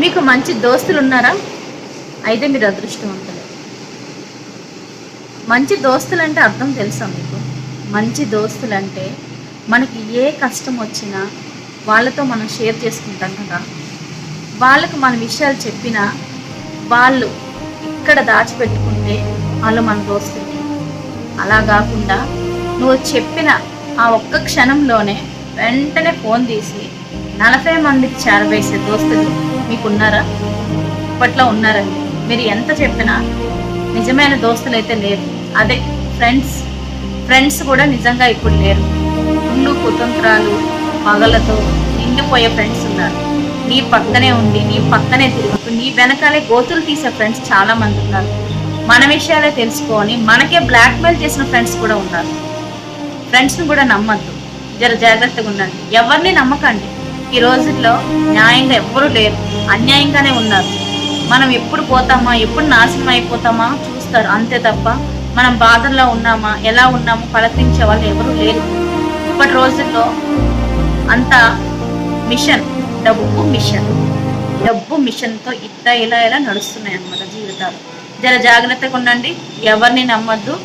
మీకు మంచి దోస్తులు ఉన్నారా అయితే మీరు అదృష్టవంతులు. మంచి దోస్తులు అంటే అర్థం తెలుసా మీకు? మంచి దోస్తులు అంటే మనకి ఏ కష్టం వచ్చినా వాళ్ళతో మనం షేర్ చేసుకుంటాం కదా. వాళ్ళకు మన విషయాలు చెప్పినా వాళ్ళు ఇక్కడ దాచిపెట్టుకుంటే వాళ్ళు మన దోస్తులు. అలా కాకుండా నువ్వు చెప్పిన ఆ ఒక్క క్షణంలోనే వెంటనే ఫోన్ తీసి నలభై మందికి చేరవేసే దోస్తులు మీకున్నారా? ఇప్పట్లో ఉన్నారండి. మీరు ఎంత చెప్పినా నిజమైన దోస్తులు అయితే లేరు. అదే ఫ్రెండ్స్ ఫ్రెండ్స్ కూడా నిజంగా ఇప్పుడు లేరు. కుళ్ళు కుతంత్రాలు పగలతో నిండిపోయే ఫ్రెండ్స్ ఉన్నారు. నీ పక్కనే ఉండి నీ పక్కనే తిరుగుతూ నీ వెనకాలే గోతులు తీసే ఫ్రెండ్స్ చాలా మంది ఉన్నారు. మన విషయాలే తెలుసుకొని మనకే బ్లాక్మెయిల్ చేసిన ఫ్రెండ్స్ కూడా ఉన్నారు. ఫ్రెండ్స్ని కూడా నమ్మద్దు. జర జాగ్రత్తగా ఉండండి. ఎవరిని నమ్మకండి. ఈ రోజుల్లో న్యాయంగా ఎవ్వరూ లేరు. అన్యాయంగానే ఉన్నారు. మనం ఎప్పుడు పోతామా? ఎప్పుడు నాశనం అయిపోతామా? చూస్తారు. అంతే తప్ప మనం బాధల్లో ఉన్నామా? ఎలా ఉన్నామో పలకరించే వాళ్ళు ఎవరూ లేరు. ఇప్పటి రోజుల్లో అంత మిషన్ డబ్బు మిషన్ డబ్బు మిషన్తో ఇట్లా ఇలా ఇలా నడుస్తున్నాయి అన్నమాట జీవితాలు. జర జాగ్రత్తగా ఉండండి. ఎవరిని నమ్మద్దు.